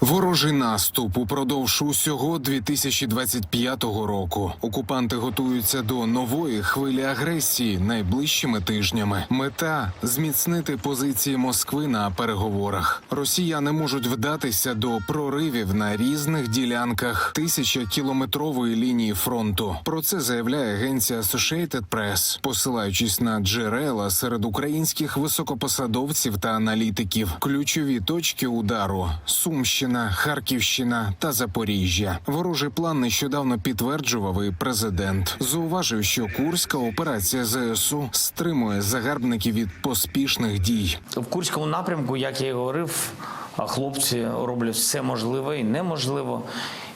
Ворожий наступ упродовж усього 2025 року. Окупанти готуються до нової хвилі агресії найближчими тижнями. Мета зміцнити позиції Москви на переговорах. Росіяни можуть вдатися до проривів на різних ділянках тисячакілометрової лінії фронту. Про це заявляє агенція Associated Press, посилаючись на джерела серед українських високопосадовців та аналітиків. Ключові точки удару Сумщина. Харківщина та Запоріжжя. Ворожий план нещодавно підтверджував і президент. Зауважив, що курська операція ЗСУ стримує загарбників від поспішних дій. В Курському напрямку, як я і говорив, хлопці роблять все можливе і неможливо.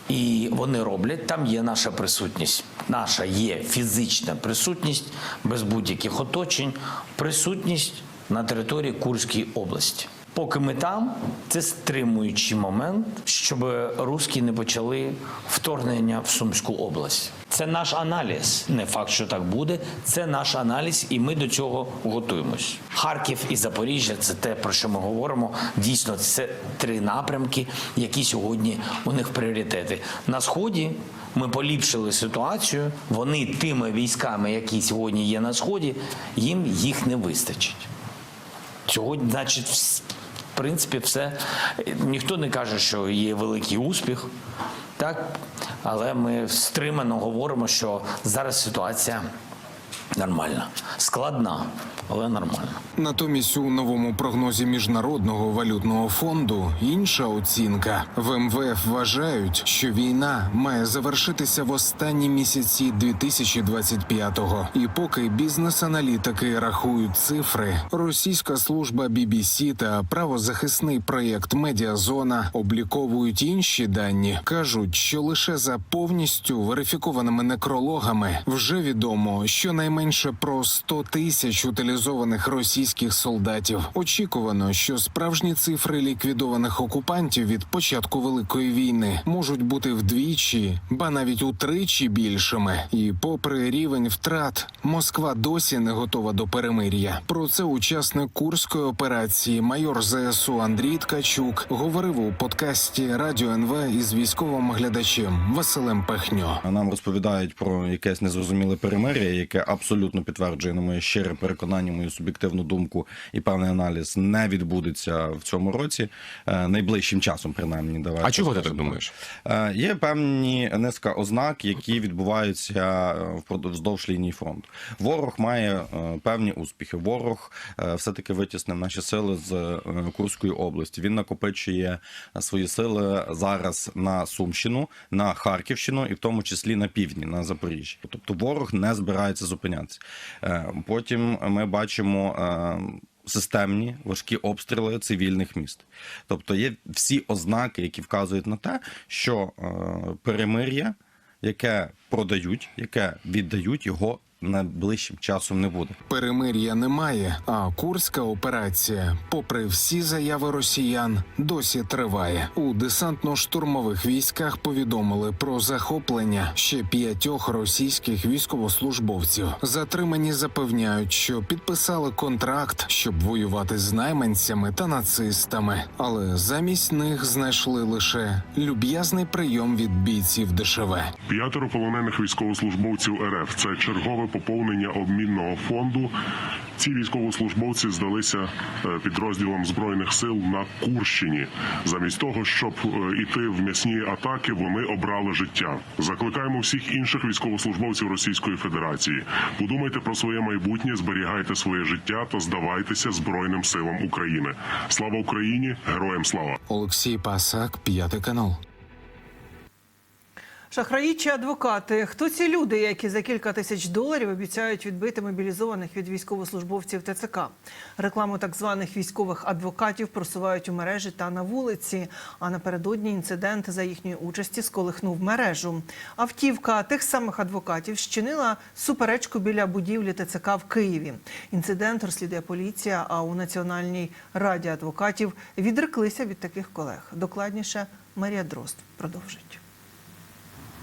І вони роблять, там є наша присутність. Наша є фізична присутність без будь-яких оточень, присутність на території Курської області. Поки ми там, це стримуючий момент, щоб русські не почали вторгнення в Сумську область. Це наш аналіз. Не факт, що так буде. Це наш аналіз, і ми до цього готуємось. Харків і Запоріжжя це те, про що ми говоримо. Дійсно, це три напрямки, які сьогодні у них пріоритети. На сході ми поліпшили ситуацію. Вони тими військами, які сьогодні є на сході, їм їх не вистачить. Сьогодні, значить, принципі, все. Ніхто не каже, що є великий успіх, так? але ми стримано говоримо, що зараз ситуація нормальна, складна, але нормальна. Натомість у новому прогнозі міжнародного валютного фонду інша оцінка в МВФ вважають, що війна має завершитися в останні місяці 2025-го. І поки бізнес-аналітики рахують цифри, російська служба BBC та правозахисний проєкт Медіазона обліковують інші дані. кажуть, що лише за повністю верифікованими некрологами вже відомо щонайменше про 100 тисяч утилізованих російських солдатів. Очікувано, що справжні цифри ліквідованих окупантів від початку великої війни можуть бути вдвічі, ба навіть утричі більшими. І попри рівень втрат, Москва досі не готова до перемир'я. Про це учасник курської операції, майор ЗСУ Андрій Ткачук, говорив у подкасті Радіо НВ із військовим глядачем Василем Пехньо. Нам розповідають про якесь незрозуміле перемир'я, яке абсолютно підтверджує на моє щире переконання, мою суб'єктивну думку і певний аналіз не відбудеться в цьому році е, найближчим часом, принаймні. Давайте А чого ти так думаєш? Е, Є певні низка ознак, які відбуваються е, вздовж лінії фронту. Ворог має певні успіхи. Ворог е, все-таки витіснив наші сили з Курської області. Він накопичує свої сили зараз на Сумщину, на Харківщину і в тому числі на півдні, на Запоріжжя. Тобто ворог не збирається зупинятися. Е, Потім ми бачимо. е, Системні важкі обстріли цивільних міст, тобто є всі ознаки, які вказують на те, що е, перемир'я, яке продають, яке віддають, його найближчим часом не буде. Перемир'я немає, а курська операція, попри всі заяви росіян, досі триває. У десантно-штурмових військах повідомили про захоплення ще п'ятьох російських військовослужбовців. Затримані запевняють, що підписали контракт, щоб воювати з найманцями та нацистами, але замість них знайшли лише люб'язний прийом від бійців ДШВ. П'ятеро полонених військовослужбовців РФ це чергове поповнення обмінного фонду. Ці військовослужбовці здалися е, підрозділам збройних сил на Курщині. Замість того, щоб е, іти в м'ясні атаки, вони обрали життя. Закликаємо всіх інших військовослужбовців Російської Федерації. Подумайте про своє майбутнє, зберігайте своє життя та здавайтеся Збройним силам України. Слава Україні! Героям слава! Олексій Пасак, п'ятий канал. Шахраї чи адвокати? Хто ці люди, які за кілька тисяч доларів обіцяють відбити мобілізованих від військовослужбовців ТЦК? Рекламу так званих військових адвокатів просувають у мережі та на вулиці. А напередодні інцидент за їхньої участі сколихнув мережу. Автівка тих самих адвокатів щинила суперечку біля будівлі ТЦК в Києві. Інцидент розслідує поліція. А у Національній раді адвокатів відреклися від таких колег. Докладніше Марія Дрозд продовжить.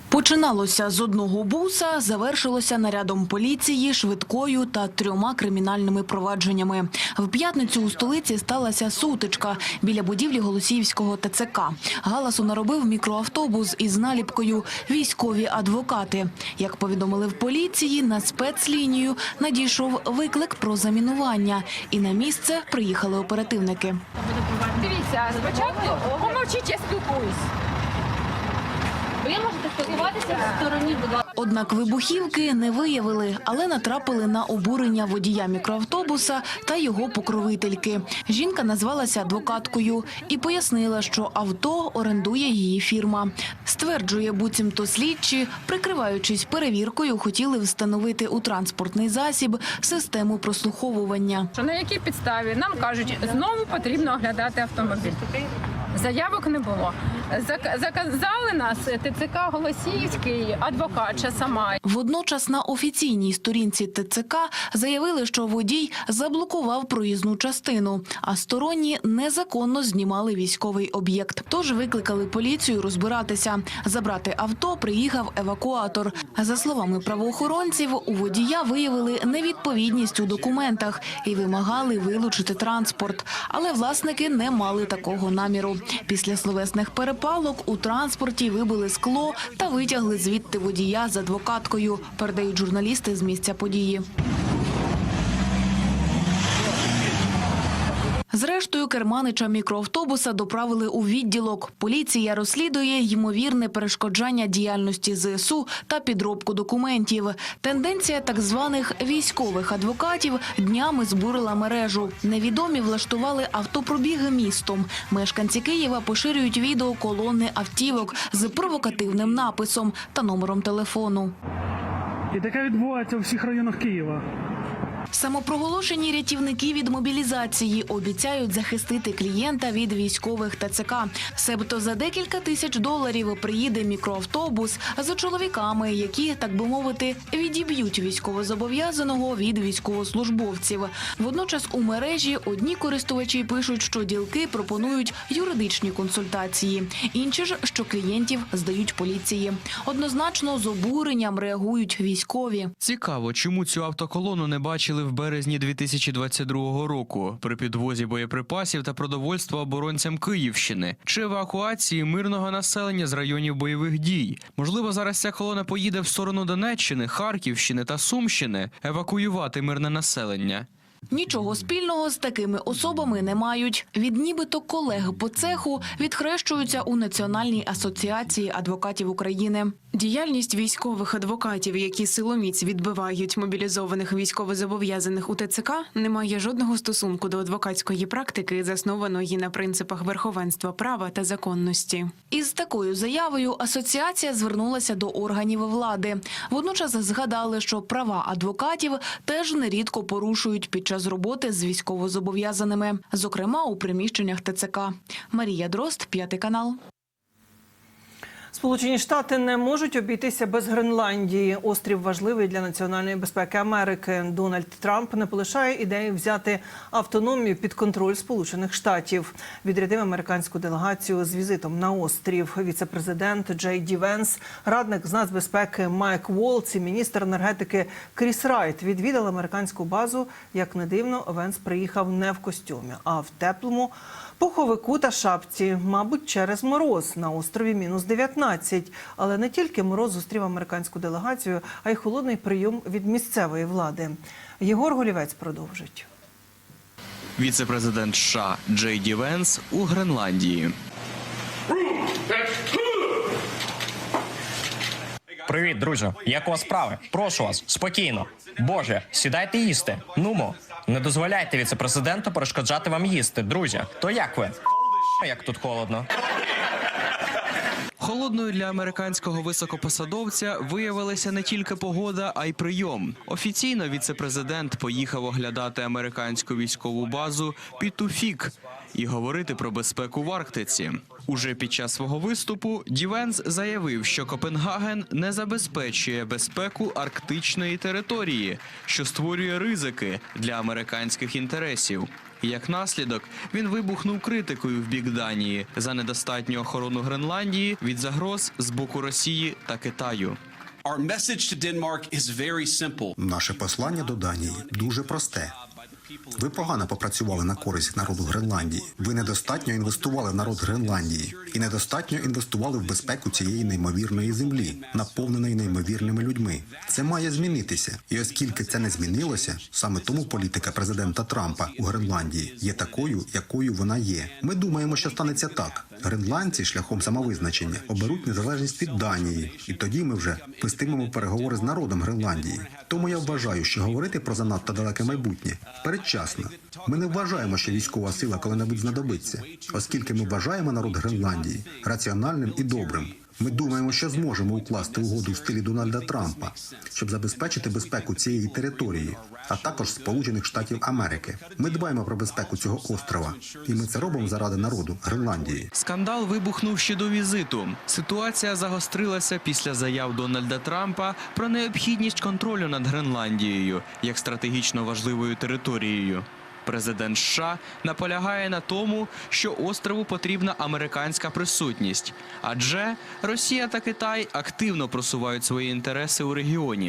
Починалося з одного буса, завершилося нарядом поліції, швидкою та трьома кримінальними провадженнями. В п'ятницю у столиці сталася сутичка біля будівлі Голосіївського ТЦК. Галасу наробив мікроавтобус із наліпкою «Військові адвокати». Як повідомили в поліції, на спецлінію надійшов виклик про замінування, і на місце приїхали оперативники. Дивіться, спочатку помовчіть, я спілкуюсь. Ви можете спілкуватися в стороні, будь ласка. Однак вибухівки не виявили, але натрапили на обурення водія мікроавтобуса та його покровительки. Жінка назвалася адвокаткою і пояснила, що авто орендує її фірма. Стверджує, буцімто слідчі, прикриваючись перевіркою, хотіли встановити у транспортний засіб систему прослуховування. Що на якій підставі нам кажуть, знову потрібно оглядати автомобіль. Заявок не було. Зак- Заказали нас ТЦК Голосіївський, адвокатша сама. Водночас на офіційній сторінці ТЦК заявили, що водій заблокував проїзну частину, а сторонні незаконно знімали військовий об'єкт. Тож викликали поліцію розбиратися. Забрати авто приїхав евакуатор. За словами правоохоронців, у водія виявили невідповідність у документах і вимагали вилучити транспорт. Але власники не мали такого наміру. Після словесних перепалок у транспорті вибили скло та витягли звідти водія з адвокаткою. Передають журналісти з місця події. Зрештою, керманича мікроавтобуса доправили у відділок. Поліція розслідує ймовірне перешкоджання діяльності ЗСУ та підробку документів. Тенденція так званих військових адвокатів днями збурила мережу. Невідомі влаштували автопробіги містом. Мешканці Києва поширюють відео колони автівок з провокативним написом та номером телефону. І таке відбувається у всіх районах Києва. Самопроголошені рятівники від мобілізації обіцяють захистити клієнта від військових ТЦК. Себто за декілька тисяч доларів приїде мікроавтобус за чоловіками, які, так би мовити, відіб'ють військовозобов'язаного від військовослужбовців. Водночас у мережі одні користувачі пишуть, що ділки пропонують юридичні консультації, інші ж, що клієнтів здають поліції. Однозначно з обуренням реагують військові. Цікаво, чому цю автоколону не бачили в березні 2022 року при підвозі боєприпасів та продовольства оборонцям Київщини чи евакуації мирного населення з районів бойових дій. Можливо, зараз ця колона поїде в сторону Донеччини, Харківщини та Сумщини евакуювати мирне населення. Нічого спільного з такими особами не мають. Від нібито колег по цеху відхрещуються у Національній асоціації адвокатів України. Діяльність військових адвокатів, які силоміць відбивають мобілізованих військовозобов'язаних у ТЦК, не має жодного стосунку до адвокатської практики, заснованої на принципах верховенства права та законності. Із такою заявою асоціація звернулася до органів влади. Водночас згадали, що права адвокатів теж нерідко порушують під час роботи з військовозобов'язаними, зокрема у приміщеннях ТЦК. Марія Дрозд, п'ятий канал. Сполучені Штати не можуть обійтися без Гренландії. Острів важливий для національної безпеки Америки. Дональд Трамп не полишає ідеї взяти автономію під контроль Сполучених Штатів. Відрядив американську делегацію з візитом на острів. Віце-президент Джей Ді Венс, радник з нацбезпеки Майк Волц і міністр енергетики Кріс Райт відвідали американську базу. Як не дивно, Венс приїхав не в костюмі, а в теплому пуховику та шапці, мабуть, через мороз на острові мінус 19. Але не тільки мороз зустрів американську делегацію, а й холодний прийом від місцевої влади. Єгор Голівець продовжить. Віце-президент США Джей Ді Венс у Гренландії. Привіт, друзі. Як у вас справи? Прошу вас, спокійно. Боже, сідайте їсти. Нумо. Не дозволяйте віце-президенту перешкоджати вам їсти, друзі. То як ви? Як тут холодно? Холодною для американського високопосадовця виявилася не тільки погода, а й прийом. Офіційно віце-президент поїхав оглядати американську військову базу Пітуфік і говорити про безпеку в Арктиці. Уже під час свого виступу Дівенс заявив, що Копенгаген не забезпечує безпеку арктичної території, що створює ризики для американських інтересів. І як наслідок він вибухнув критикою в бік Данії за недостатню охорону Гренландії від загроз з боку Росії та Китаю. Наше послання до Данії дуже просте. Ви погано попрацювали на користь народу Гренландії. Ви недостатньо інвестували в народ Гренландії і недостатньо інвестували в безпеку цієї неймовірної землі, наповненої неймовірними людьми. Це має змінитися. І оскільки це не змінилося, саме тому політика президента Трампа у Гренландії є такою, якою вона є. Ми думаємо, що станеться так. Гренландці шляхом самовизначення оберуть незалежність від Данії, і тоді ми вже вестимемо переговори з народом Гренландії. Тому я вважаю, що говорити про занадто далеке майбутнє передчасно. Ми не вважаємо, що військова сила коли-небудь знадобиться, оскільки ми вважаємо народ Гренландії раціональним і добрим. Ми думаємо, що зможемо укласти угоду в стилі Дональда Трампа, щоб забезпечити безпеку цієї території, а також Сполучених Штатів Америки. Ми дбаємо про безпеку цього острова, і ми це робимо заради народу Гренландії. Скандал вибухнув ще до візиту. Ситуація загострилася після заяв Дональда Трампа про необхідність контролю над Гренландією як стратегічно важливою територією. Президент США наполягає на тому, що острову потрібна американська присутність, адже Росія та Китай активно просувають свої інтереси у регіоні.